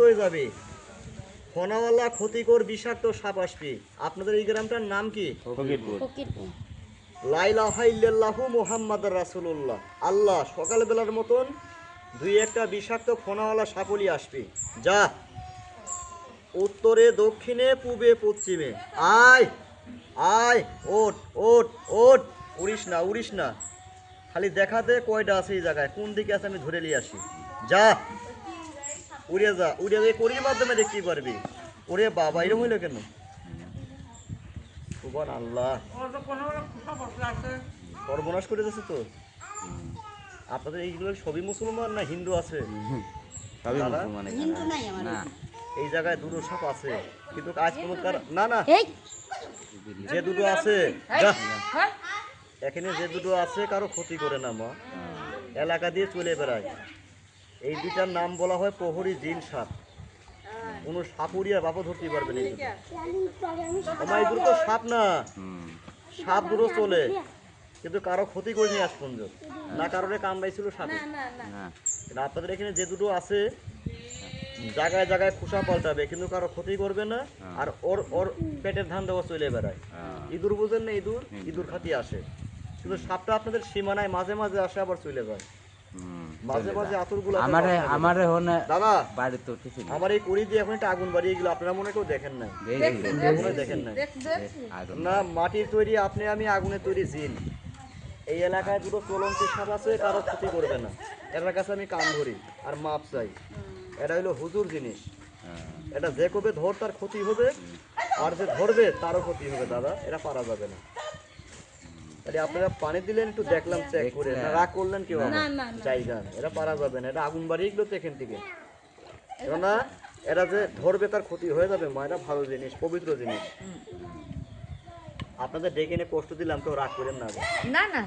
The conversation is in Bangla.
হয়ে যাবে। ফনাওয়ালা ক্ষতিকর বিষাক্ত সাপ আসবে। আপনাদের এই গ্রামটার নাম কি? লাইলাহাইল্লাহু মোহাম্মদ রাসুল্লাহ আল্লাহ সকালবেলার মতন দুই একটা বিষাক্ত ফোনাওয়ালা সাপলি আসবে। যা উত্তরে দক্ষিণে পূবে পশ্চিমে। আয়! আয়! ওট ওট ওট উড়িস না উড়িস না। খালি দেখাতে কয়টা আছে এই জায়গায়? কোন দিকে আছে আমি ধরে নিয়ে আসি। যা! উড়ে যা উড়ে যা করির মাধ্যমে দেখতে পারবি ওরে বাবা এরকম হইল কেন? সুবহান আল্লাহ। সর্বনাশ করে দিচ্ছে তো। আপনাদের এইগুলো সবই মুসলমান না হিন্দু আছে? সবই দাদা? মুসলমান হিন্দু এখানে নাই আমার। না। এই জায়গায় দুটো সাপ আছে। কিন্তু আজ কোনো না না। যে দুটো আছে এখানে যে দুটো আছে কারও ক্ষতি করে না মা। এলাকা দিয়ে চলে বেড়ায়। এই দুটার নাম বলা হয় প্রহরী জিন সাপ। কোনো সাপুরিয়া বাপও ধরতে পারবে না আমার তো সাপ না। হুম সাপ দুটো চলে। কিন্তু কারও ক্ষতি করেনি আজ পর্যন্ত। না কারণে কামড়াইছিল সাপে। কিন্তু আপনাদের এখানে যে দুটো আছে জায়গায় জায়গায় খোসা পাল্টাবে। কিন্তু কারও ক্ষতি করবে না। আর ওর ওর পেটের ধান দেওয়া চলে বেড়ায়। হ্যাঁ। ইঁদুর বুঝেন না ইঁদুর? ইঁদুর। খাতি আসে। কিন্তু সাপটা আপনাদের সীমানায় মাঝে মাঝে আসে আবার চলে যায়। মাঝে মাঝে যা। আমারে আমারে হনে দাদা বাড়ি তো কিছু আমার এই কুড়ি দিয়ে এখন একটা আগুন বাড়িয়ে গেল আপনারা মনে কেউ দেখেন নাই? দেখি, দেখেন নাই? না মাটির তৈরি আপনি আমি আগুনের তৈরি জিন। এই এলাকায় দুটো চলন্তি সাপ আছে কারও ক্ষতি করবে না। এটার কাছে আমি কান ধরি আর মাপ চাই। এটা হলো হুজুর জিনিস। হ্যাঁ। এটা যে কবে ধর তার ক্ষতি হবে। আর যে ধরবে তারও ক্ষতি হবে দাদা। এটা পারা যাবে না। তাহলে আপনারা পানি দিলেন একটু দেখলাম চেক করে। না রাগ করলেন কেউ জায়গা এটা পারা যাবে না এটা আগুন বাড়িয়ে গেলো তো এখান থেকে। কেননা এটা যে ধরবে তার ক্ষতি হয়ে যাবে মায়েরা ভালো জিনিস পবিত্র জিনিস। আপনাদের ডেকে এনে কষ্ট দিলাম তো রাগ করেন না না না।